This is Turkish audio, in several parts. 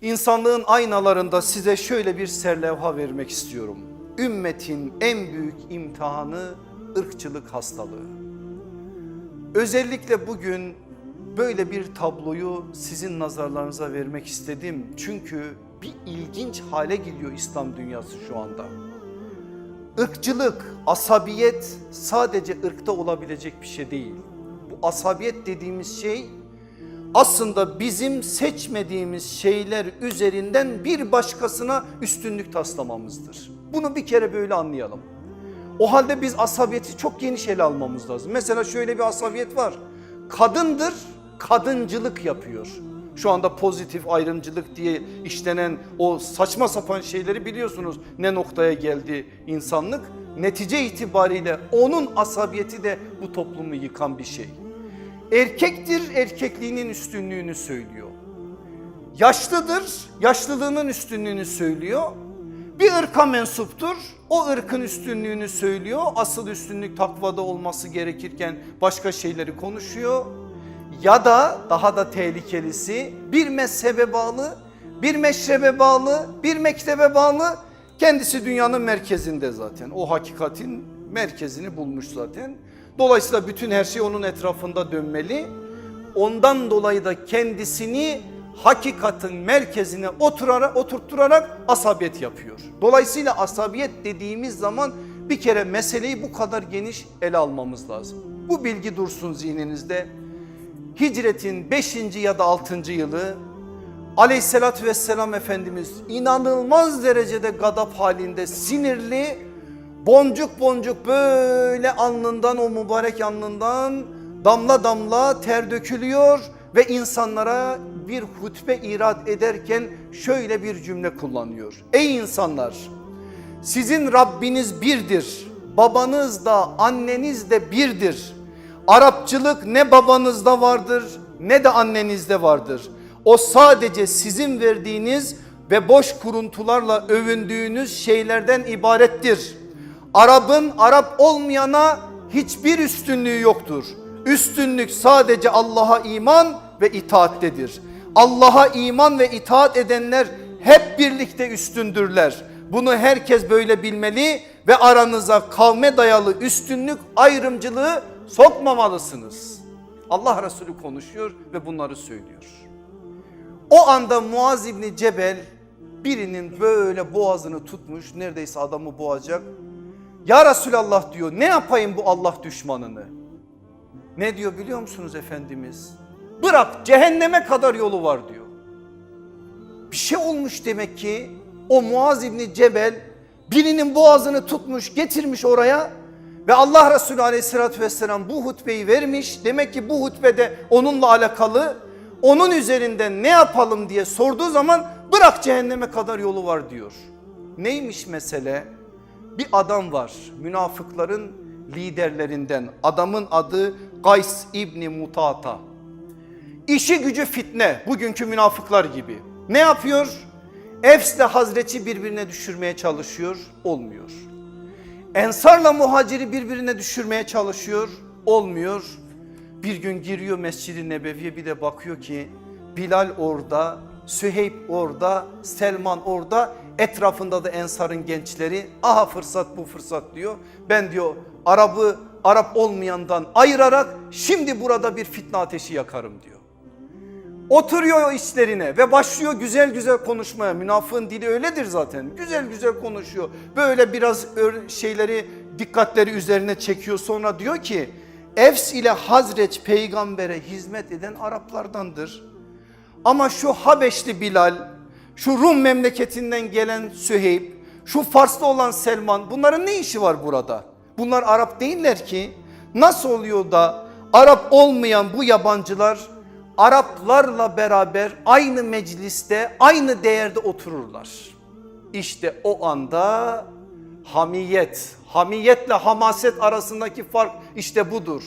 İnsanlığın aynalarında size şöyle bir serlevha vermek istiyorum. Ümmetin en büyük imtihanı ırkçılık hastalığı. Özellikle bugün böyle bir tabloyu sizin nazarlarınıza vermek istedim. Çünkü bir ilginç hale geliyor İslam dünyası şu anda. Irkçılık, asabiyet sadece ırkta olabilecek bir şey değil. Bu asabiyet dediğimiz şey aslında bizim seçmediğimiz şeyler üzerinden bir başkasına üstünlük taslamamızdır. Bunu bir kere böyle anlayalım. O halde biz asabiyeti çok geniş ele almamız lazım. Mesela şöyle bir asabiyet var. Kadındır, kadıncılık yapıyor. Şu anda pozitif ayrımcılık diye işlenen o saçma sapan şeyleri biliyorsunuz ne noktaya geldi insanlık. Netice itibariyle onun asabiyeti de bu toplumu yıkan bir şey. Erkektir erkekliğinin üstünlüğünü söylüyor. Yaşlıdır yaşlılığının üstünlüğünü söylüyor. Bir ırka mensuptur o ırkın üstünlüğünü söylüyor. Asıl üstünlük takvada olması gerekirken başka şeyleri konuşuyor. Ya da daha da tehlikelisi bir mezhebe bağlı, bir meşrebe bağlı, bir mektebe bağlı kendisi dünyanın merkezinde zaten. O hakikatin merkezini bulmuş zaten. Dolayısıyla bütün her şey onun etrafında dönmeli. Ondan dolayı da kendisini hakikatin merkezine oturarak, oturtturarak asabiyet yapıyor. Dolayısıyla asabiyet dediğimiz zaman bir kere meseleyi bu kadar geniş ele almamız lazım. Bu bilgi dursun zihninizde. Hicretin 5. ya da 6. yılı Aleyhissalatü vesselam Efendimiz inanılmaz derecede gadap halinde sinirli boncuk boncuk böyle alnından o mübarek alnından damla damla ter dökülüyor ve insanlara bir hutbe irad ederken şöyle bir cümle kullanıyor. Ey insanlar sizin Rabbiniz birdir babanız da anneniz de birdir. Arapçılık ne babanızda vardır ne de annenizde vardır. O sadece sizin verdiğiniz ve boş kuruntularla övündüğünüz şeylerden ibarettir. Arap'ın Arap olmayana hiçbir üstünlüğü yoktur. Üstünlük sadece Allah'a iman ve itaattedir. Allah'a iman ve itaat edenler hep birlikte üstündürler. Bunu herkes böyle bilmeli ve aranıza kavme dayalı üstünlük ayrımcılığı sokmamalısınız. Allah Resulü konuşuyor ve bunları söylüyor. O anda Muaz İbni Cebel birinin böyle boğazını tutmuş neredeyse adamı boğacak. Ya Resulallah diyor ne yapayım bu Allah düşmanını? Ne diyor biliyor musunuz Efendimiz? Bırak cehenneme kadar yolu var diyor. Bir şey olmuş demek ki o Muaz İbni Cebel birinin boğazını tutmuş getirmiş oraya ve Allah Resulü aleyhissalatü vesselam bu hutbeyi vermiş. Demek ki bu hutbede onunla alakalı onun üzerinden ne yapalım diye sorduğu zaman bırak cehenneme kadar yolu var diyor. Neymiş mesele? Bir adam var münafıkların liderlerinden adamın adı Gays İbni Mutata. İşi gücü fitne bugünkü münafıklar gibi. Ne yapıyor? Efs'le Hazret'i birbirine düşürmeye çalışıyor olmuyor. Ensarla muhaciri birbirine düşürmeye çalışıyor olmuyor. Bir gün giriyor Mescid-i Nebevi'ye bir de bakıyor ki Bilal orada, Süheyb orada, Selman orada etrafında da Ensar'ın gençleri aha fırsat bu fırsat diyor. Ben diyor Arap'ı Arap olmayandan ayırarak şimdi burada bir fitne ateşi yakarım diyor. Oturuyor işlerine ve başlıyor güzel güzel konuşmaya. Münafığın dili öyledir zaten. Güzel güzel konuşuyor. Böyle biraz şeyleri dikkatleri üzerine çekiyor. Sonra diyor ki Efs ile Hazreç peygambere hizmet eden Araplardandır. Ama şu Habeşli Bilal, şu Rum memleketinden gelen Süheyb, şu Farslı olan Selman bunların ne işi var burada? Bunlar Arap değiller ki. Nasıl oluyor da Arap olmayan bu yabancılar Araplarla beraber aynı mecliste aynı değerde otururlar. İşte o anda hamiyet, hamiyetle hamaset arasındaki fark işte budur.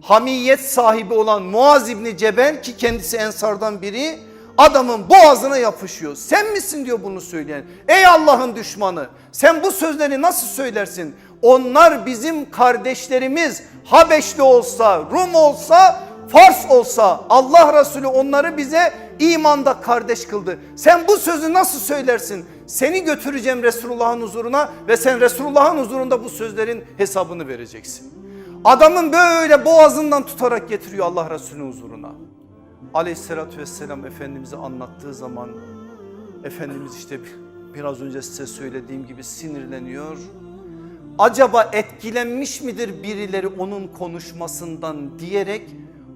Hamiyet sahibi olan Muaz İbni Cebel ki kendisi ensardan biri adamın boğazına yapışıyor. Sen misin diyor bunu söyleyen. Ey Allah'ın düşmanı sen bu sözleri nasıl söylersin? Onlar bizim kardeşlerimiz Habeşli olsa Rum olsa Fars olsa Allah Resulü onları bize imanda kardeş kıldı. Sen bu sözü nasıl söylersin? Seni götüreceğim Resulullah'ın huzuruna ve sen Resulullah'ın huzurunda bu sözlerin hesabını vereceksin. Adamın böyle boğazından tutarak getiriyor Allah Resulü'nün huzuruna. Aleyhissalatü vesselam Efendimiz'i anlattığı zaman Efendimiz işte biraz önce size söylediğim gibi sinirleniyor. Acaba etkilenmiş midir birileri onun konuşmasından diyerek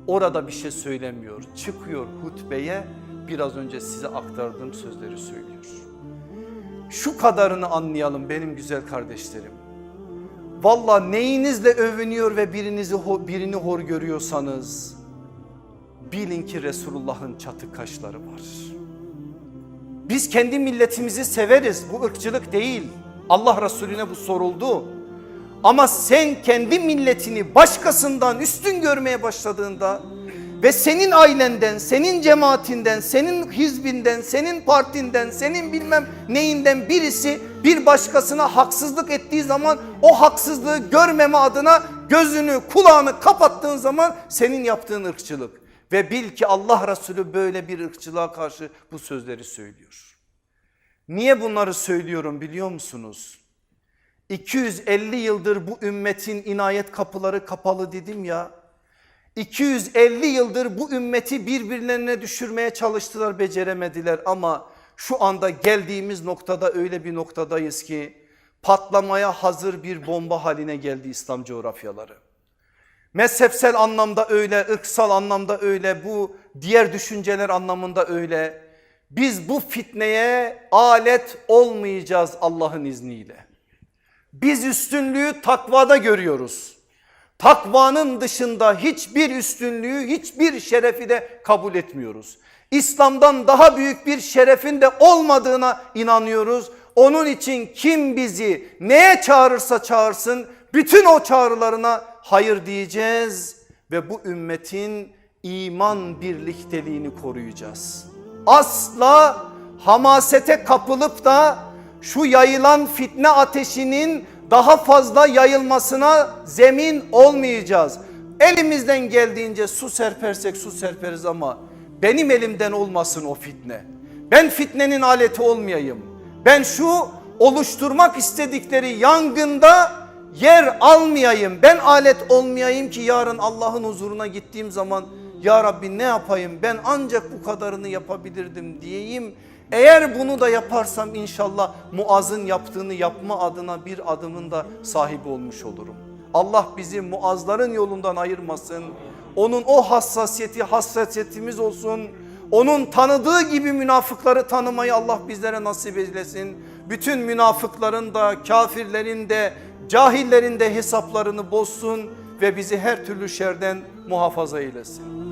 orada bir şey söylemiyor. Çıkıyor hutbeye biraz önce size aktardığım sözleri söylüyor. Şu kadarını anlayalım benim güzel kardeşlerim. Valla neyinizle övünüyor ve birinizi birini hor görüyorsanız bilin ki Resulullah'ın çatı kaşları var. Biz kendi milletimizi severiz. Bu ırkçılık değil. Allah Resulüne bu soruldu. Ama sen kendi milletini başkasından üstün görmeye başladığında ve senin ailenden, senin cemaatinden, senin hizbinden, senin partinden, senin bilmem neyinden birisi bir başkasına haksızlık ettiği zaman o haksızlığı görmeme adına gözünü kulağını kapattığın zaman senin yaptığın ırkçılık. Ve bil ki Allah Resulü böyle bir ırkçılığa karşı bu sözleri söylüyor. Niye bunları söylüyorum biliyor musunuz? 250 yıldır bu ümmetin inayet kapıları kapalı dedim ya. 250 yıldır bu ümmeti birbirlerine düşürmeye çalıştılar beceremediler ama şu anda geldiğimiz noktada öyle bir noktadayız ki patlamaya hazır bir bomba haline geldi İslam coğrafyaları. Mezhepsel anlamda öyle, ırksal anlamda öyle, bu diğer düşünceler anlamında öyle. Biz bu fitneye alet olmayacağız Allah'ın izniyle. Biz üstünlüğü takvada görüyoruz. Takvanın dışında hiçbir üstünlüğü, hiçbir şerefi de kabul etmiyoruz. İslam'dan daha büyük bir şerefin de olmadığına inanıyoruz. Onun için kim bizi neye çağırırsa çağırsın bütün o çağrılarına hayır diyeceğiz ve bu ümmetin iman birlikteliğini koruyacağız. Asla hamasete kapılıp da şu yayılan fitne ateşinin daha fazla yayılmasına zemin olmayacağız. Elimizden geldiğince su serpersek su serperiz ama benim elimden olmasın o fitne. Ben fitnenin aleti olmayayım. Ben şu oluşturmak istedikleri yangında yer almayayım. Ben alet olmayayım ki yarın Allah'ın huzuruna gittiğim zaman ya Rabbi ne yapayım ben ancak bu kadarını yapabilirdim diyeyim. Eğer bunu da yaparsam inşallah Muaz'ın yaptığını yapma adına bir adımın da sahibi olmuş olurum. Allah bizi Muazların yolundan ayırmasın. Onun o hassasiyeti hassasiyetimiz olsun. Onun tanıdığı gibi münafıkları tanımayı Allah bizlere nasip eylesin. Bütün münafıkların da kafirlerin de cahillerin de hesaplarını bozsun ve bizi her türlü şerden muhafaza eylesin.